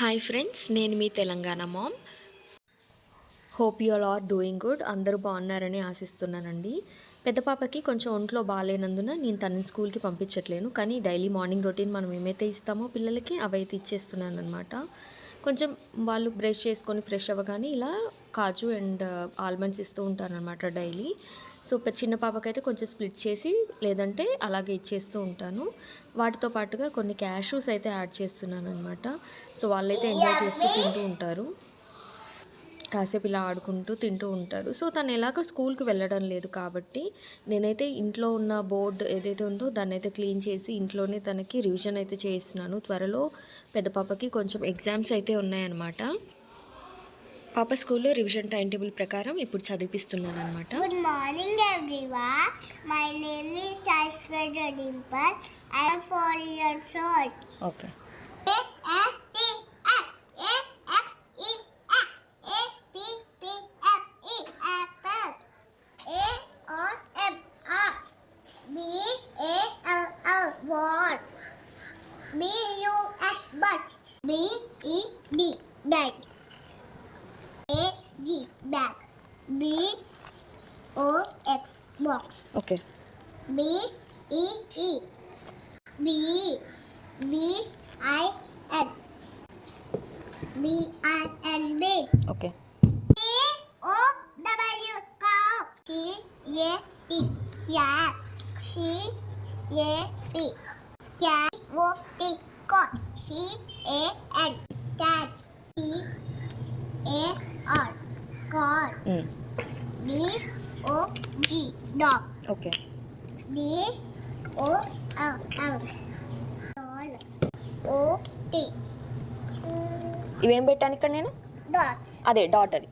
Hi friends నేను మీ Telangana mom hope you all are doing good అందరూ బాగున్నారని ఆశిస్తున్నానండి. పెద్ద పాపకి కొంచెం ఒంట్లో బాగాలేనందున నేను తనని స్కూల్కి పంపించట్లేను. కానీ డైలీ మార్నింగ్ రొటీన్ మనం ఏమైతే ఇస్తామో పిల్లలకి అవైతే ఇచ్చేస్తున్నాను అనమాట కొంచెం వాళ్ళు బ్రష్ చేసుకొని ఫ్రెష్ అవ్వగానే ఇలా కాజు అండ్ ఆల్మండ్స్ ఇస్తూ ఉంటాను అనమాట డైలీ. సో చిన్న పాపకైతే కొంచెం స్ప్లిట్ చేసి లేదంటే అలాగే ఇచ్చేస్తూ ఉంటాను. వాటితో పాటుగా కొన్ని క్యాషూస్ అయితే యాడ్ చేస్తున్నాను అనమాట సో వాళ్ళైతే ఎంజాయ్ చేస్తూ తింటూ ఉంటారు. కాసేపు ఇలా ఆడుకుంటూ తింటూ ఉంటారు సో తను ఎలాగో స్కూల్కి వెళ్ళడం లేదు కాబట్టి నేనైతే ఇంట్లో ఉన్న బోర్డు ఏదైతే ఉందో దాన్ని అయితే క్లీన్ చేసి ఇంట్లోనే తనకి రివిజన్ అయితే చేయిస్తున్నాను త్వరలో పెద్ద పాపకి కొంచెం ఎగ్జామ్స్ అయితే ఉన్నాయన్నమాట. పాప స్కూల్లో రివిజన్ టైం టేబుల్ ప్రకారం ఇప్పుడు చదివిపిస్తున్నాను అనమాట name is Ashwarya Dimple. I am four years old. Okay B-U-S bus. B-E-D bag, A-G bag. B-O-X box. Okay. B-E-E. B-E. B-I-N. B-I-N. Okay. Cow. Yeah. Cat O T cat C A N cat C A R cat D O G dog okay D O L L doll O T ఇవేం పెట్టాను ఇక్కడ నేను dots అదే dot అది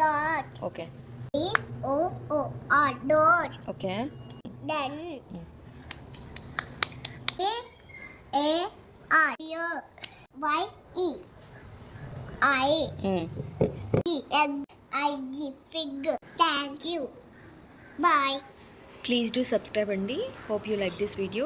dot okay D O O R dot okay then Mm. A A R Y E I E N I G finger thank you bye please do subscribe అండి hope you like this video